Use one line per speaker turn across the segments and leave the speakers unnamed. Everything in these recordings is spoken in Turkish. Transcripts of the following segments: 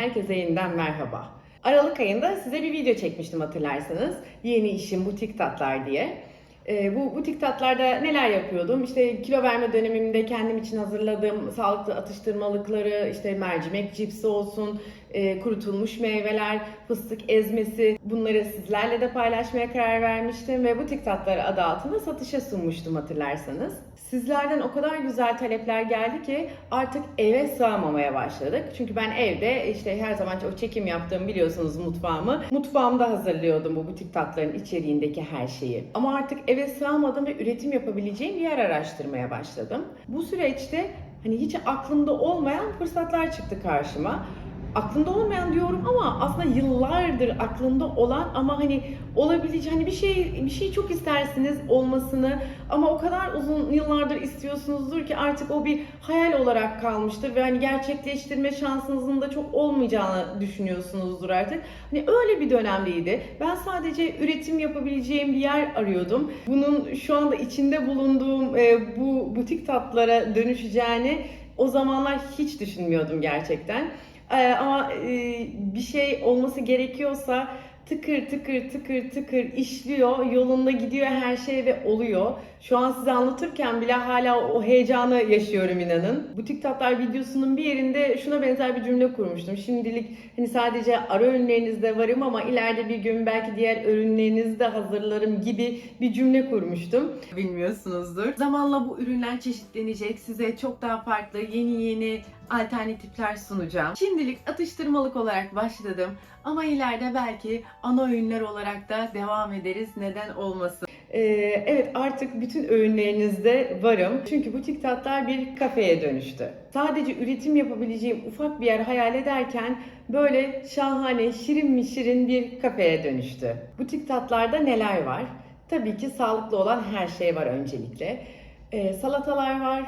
herkese yeniden merhaba. Aralık ayında size bir video çekmiştim hatırlarsanız. Yeni işim butik tatlar diye. Ee, bu butik tatlarda neler yapıyordum? İşte kilo verme dönemimde kendim için hazırladığım sağlıklı atıştırmalıkları, işte mercimek cipsi olsun, e, kurutulmuş meyveler, fıstık ezmesi bunları sizlerle de paylaşmaya karar vermiştim ve butik tatları adı altında satışa sunmuştum hatırlarsanız. Sizlerden o kadar güzel talepler geldi ki artık eve sığamamaya başladık. Çünkü ben evde işte her zaman o çekim yaptığım biliyorsunuz mutfağımı. Mutfağımda hazırlıyordum bu butik tatların içeriğindeki her şeyi. Ama artık eve sığamadım ve üretim yapabileceğim bir yer araştırmaya başladım. Bu süreçte hani hiç aklımda olmayan fırsatlar çıktı karşıma aklımda olmayan diyorum ama aslında yıllardır aklımda olan ama hani olabilecek hani bir şey bir şey çok istersiniz olmasını ama o kadar uzun yıllardır istiyorsunuzdur ki artık o bir hayal olarak kalmıştır ve hani gerçekleştirme şansınızın da çok olmayacağını düşünüyorsunuzdur artık. Hani öyle bir dönemdeydi. Ben sadece üretim yapabileceğim bir yer arıyordum. Bunun şu anda içinde bulunduğum e, bu butik tatlara dönüşeceğini o zamanlar hiç düşünmüyordum gerçekten. Ee, ama e, bir şey olması gerekiyorsa tıkır tıkır tıkır tıkır işliyor, yolunda gidiyor her şey ve oluyor. Şu an size anlatırken bile hala o heyecanı yaşıyorum inanın. Butik Tatlar videosunun bir yerinde şuna benzer bir cümle kurmuştum. Şimdilik hani sadece ara ürünlerinizde varım ama ileride bir gün belki diğer ürünlerinizi de hazırlarım gibi bir cümle kurmuştum. Bilmiyorsunuzdur. Zamanla bu ürünler çeşitlenecek. Size çok daha farklı yeni yeni alternatifler sunacağım. Şimdilik atıştırmalık olarak başladım ama ileride belki ana öğünler olarak da devam ederiz. Neden olmasın? Ee, evet artık bütün öğünlerinizde varım. Çünkü butik tatlar bir kafeye dönüştü. Sadece üretim yapabileceğim ufak bir yer hayal ederken böyle şahane, şirin mi şirin bir kafeye dönüştü. Butik tatlarda neler var? Tabii ki sağlıklı olan her şey var öncelikle. Ee, salatalar var,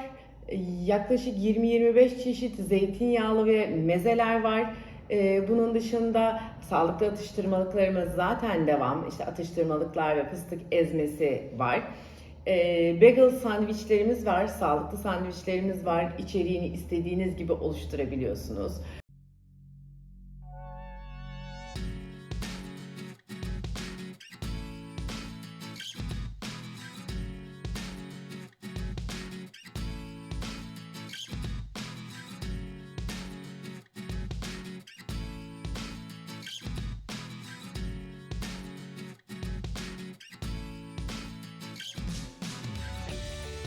yaklaşık 20-25 çeşit zeytinyağlı ve mezeler var. Ee, bunun dışında sağlıklı atıştırmalıklarımız zaten devam. İşte atıştırmalıklar ve fıstık ezmesi var. Ee, bagel sandviçlerimiz var, sağlıklı sandviçlerimiz var. İçeriğini istediğiniz gibi oluşturabiliyorsunuz.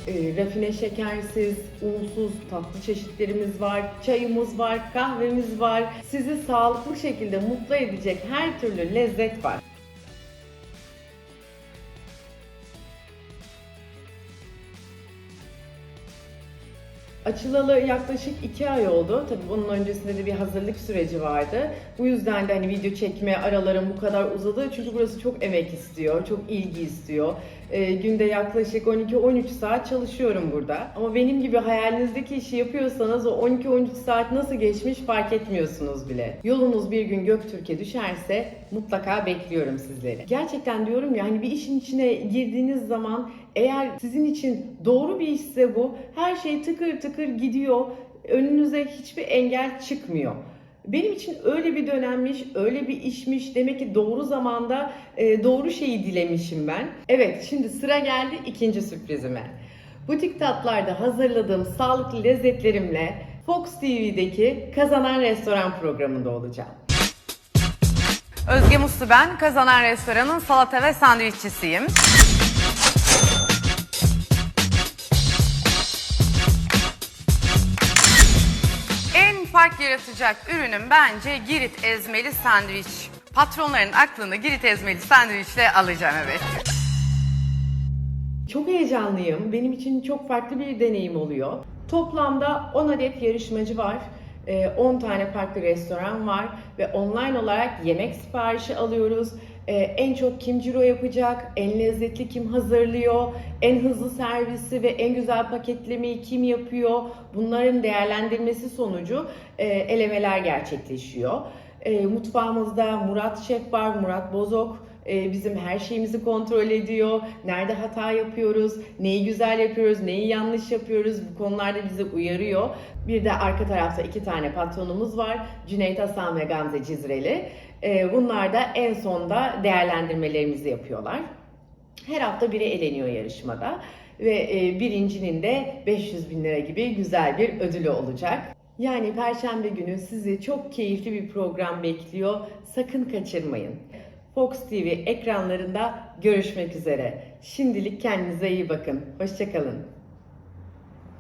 E, rafine şekersiz, unsuz tatlı çeşitlerimiz var, çayımız var, kahvemiz var. Sizi sağlıklı şekilde mutlu edecek her türlü lezzet var. Açılalı yaklaşık iki ay oldu. Tabii bunun öncesinde de bir hazırlık süreci vardı. Bu yüzden de hani video çekme aralarım bu kadar uzadı. Çünkü burası çok emek istiyor, çok ilgi istiyor. Ee, günde yaklaşık 12-13 saat çalışıyorum burada. Ama benim gibi hayalinizdeki işi yapıyorsanız o 12-13 saat nasıl geçmiş fark etmiyorsunuz bile. Yolunuz bir gün Göktürk'e düşerse mutlaka bekliyorum sizleri. Gerçekten diyorum ya hani bir işin içine girdiğiniz zaman eğer sizin için doğru bir işse bu her şey tıkır tıkır gidiyor. Önünüze hiçbir engel çıkmıyor. Benim için öyle bir dönemmiş, öyle bir işmiş. Demek ki doğru zamanda e, doğru şeyi dilemişim ben. Evet, şimdi sıra geldi ikinci sürprizime. Butik tatlarda hazırladığım sağlıklı lezzetlerimle Fox TV'deki Kazanan Restoran programında olacağım.
Özge Muslu ben. Kazanan Restoran'ın salata ve sandviççisiyim. Fark yaratacak ürünüm bence Girit ezmeli sandviç. Patronların aklını Girit ezmeli sandviçle alacağım evet.
Çok heyecanlıyım. Benim için çok farklı bir deneyim oluyor. Toplamda 10 adet yarışmacı var. Ee, 10 tane farklı restoran var ve online olarak yemek siparişi alıyoruz. Ee, en çok kim ciro yapacak, en lezzetli kim hazırlıyor, en hızlı servisi ve en güzel paketlemeyi kim yapıyor? Bunların değerlendirmesi sonucu e, elemeler gerçekleşiyor. E, mutfağımızda Murat Şef var, Murat Bozok. E, bizim her şeyimizi kontrol ediyor. Nerede hata yapıyoruz, neyi güzel yapıyoruz, neyi yanlış yapıyoruz bu konularda bizi uyarıyor. Bir de arka tarafta iki tane patronumuz var. Cüneyt Hasan ve Gamze Cizreli. E, bunlar da en sonda değerlendirmelerimizi yapıyorlar. Her hafta biri eleniyor yarışmada ve e, birincinin de 500 bin lira gibi güzel bir ödülü olacak. Yani Perşembe günü sizi çok keyifli bir program bekliyor. Sakın kaçırmayın. Fox TV ekranlarında görüşmek üzere. Şimdilik kendinize iyi bakın. Hoşçakalın.